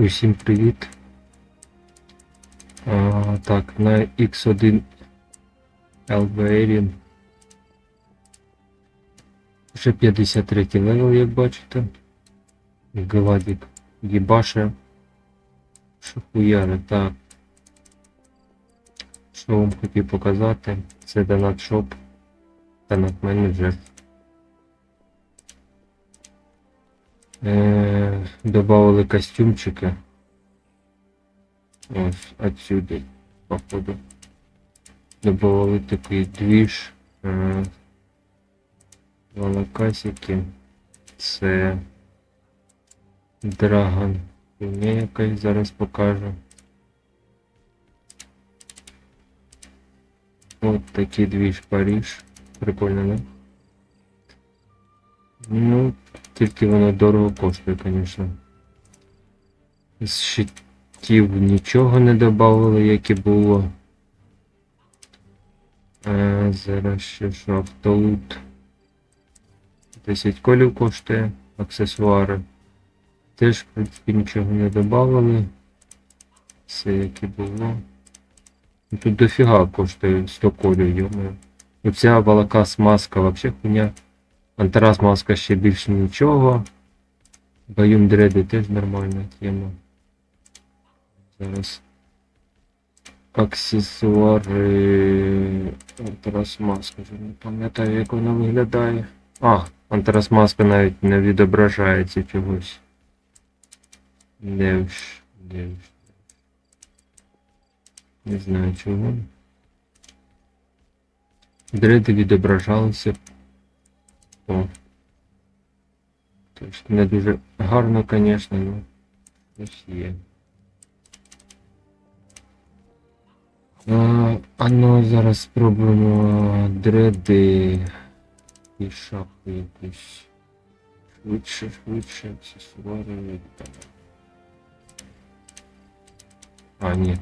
Усім привіт. А, так, на X1 LV Alien. Вже 53 левел, як бачите. Гладік їбаше. Що хуяри, так. Що вам хотів показати? Це донат шоп. Донат менеджер. Е, добавили костюмчики. Ось отсюди, походу. Добавили такий двіж. Е, Волокасики. Це Драгон. Хуйня якась зараз покажу. От такий двіж Париж. Прикольно, да? Ну, тільки воно дорого коштує, звісно. З щитів нічого не додавали, як і було. Е, зараз ще що автолут. 10 колів коштує, аксесуари. Теж, в принципі, нічого не додавали. Все як і було. Ну, Тут дофіга коштує 100 колів, йому. Оця волокас маска вообще хуйня. Антарас маска ще більше нічого. Баюм дреди теж нормальна тема. Зараз. Аксесуари. Антарас маска. Вже не пам'ятаю, як вона виглядає. А, Антарас маска навіть не відображається чогось. Девш. Девш. Не знаю чого. Дреди відображалися. О. Тобто не дуже гарно, звісно, ну щось є. А, а ну зараз спробуємо дреди і шапку якусь. Швидше, швидше, аксесуари. так. А, ні.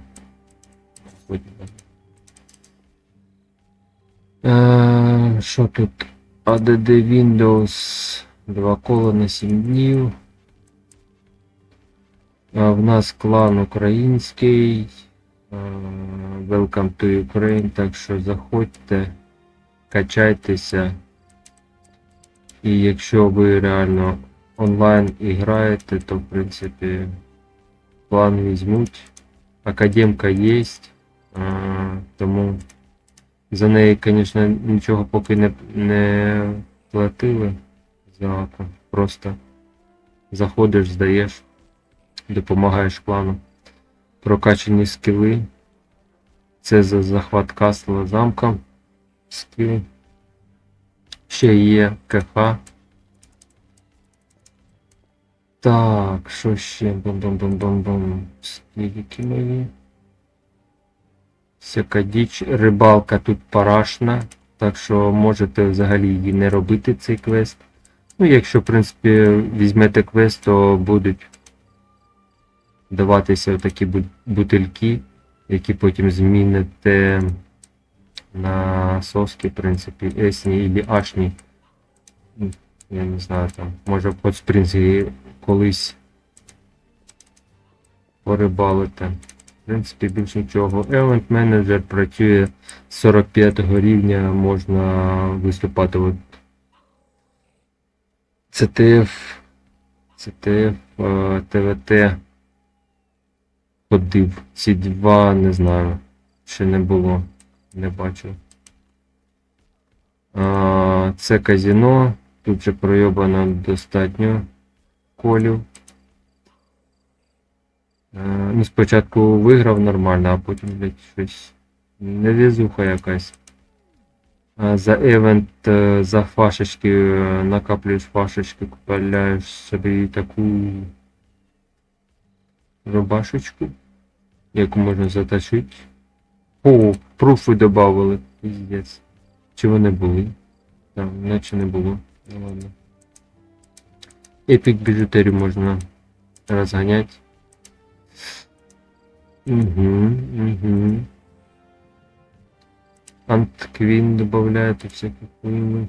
Ходімо. Е, Що тут? ADD Windows 2 кола на 7 днів. А в нас клан український. Welcome to Ukraine, так що заходьте, качайтеся. І якщо ви реально онлайн граєте, то в принципі план візьмуть. Академка є, тому за неї, звісно, нічого поки не, не платили за. Просто заходиш, здаєш, допомагаєш клану. Прокачані скіли. Це за захват касла замка. Скіл. Ще є КХ. Так, що ще? Бом-бом-бом-бом-бом. Скільки нові? Всяка діч. Рибалка тут парашна. Так що можете взагалі її не робити цей квест. Ну, якщо, в принципі, візьмете квест, то будуть даватися такі бутильки, які потім зміните на соски, в принципі, есні або ашні. Я не знаю там. Може в Hot колись порибалите. В принципі, більш нічого. Event Manager працює з 45 рівня, можна виступати от CTF, CTF, е, ТВТ ходив. Ці два не знаю. Ще не було. Не бачив. Це казіно. Тут же пройобано достатньо колів. Е, Ну, спочатку виграв нормально, а потім, блядь, щось невезуха якась. За евент, е, за фашечки, е, накаплюєш фашечки, купляєш собі таку рубашечку, яку можна затащити. О, пруфи додавали. Піздець. Чи вони були? Там, наче не було. Ну ладно. Епік біжутерію можна розганяти. Угу, угу. Антквін добавляет и всякие хуйни.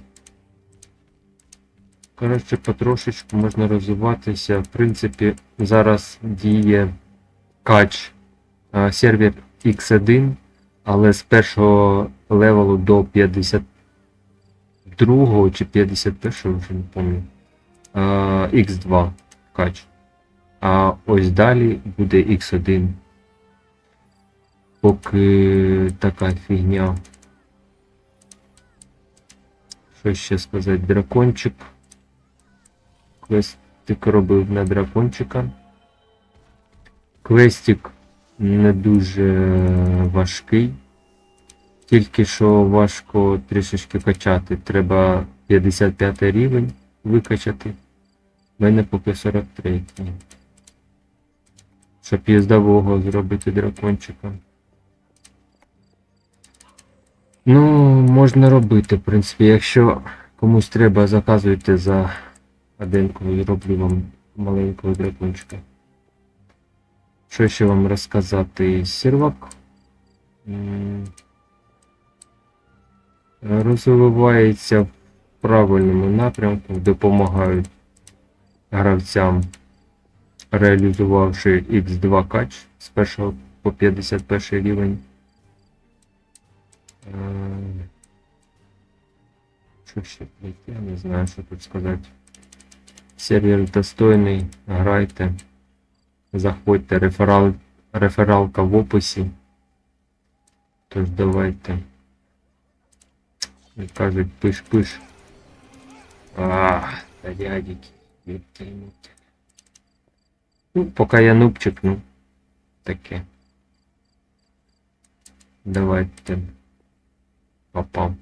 Коротше, потрошечку можна розвиватися. В принципі, зараз діє кач а, сервер X1, але з першого левелу до 52 чи 51 вже не пам'ятаю. а, X2 кач. А ось далі буде X1. Поки така фігня. Що ще сказати? Дракончик. Квестик робив на дракончика. Квестик не дуже важкий. Тільки що важко трішечки качати. Треба 55 рівень викачати. У мене поки 43. Щоб їздового зробити дракончика. Ну, можна робити, в принципі, якщо комусь треба, заказуйте за одинку і роблю вам маленького дракончика. Що ще вам розказати? Сервак розвивається в правильному напрямку, допомагають гравцям, реалізувавши X2 кач з 1 по 51 рівень. Е, Що ще блядь, я не знаю, що тут сказати. Сервер достойний, грайте. Заходьте, реферал, рефералка в описі. Тож давайте. Як кажуть, пиш-пиш. А, та дядіки. відтягнуть. Ну, поки я нубчик, ну. Таке. Давайте. Папам.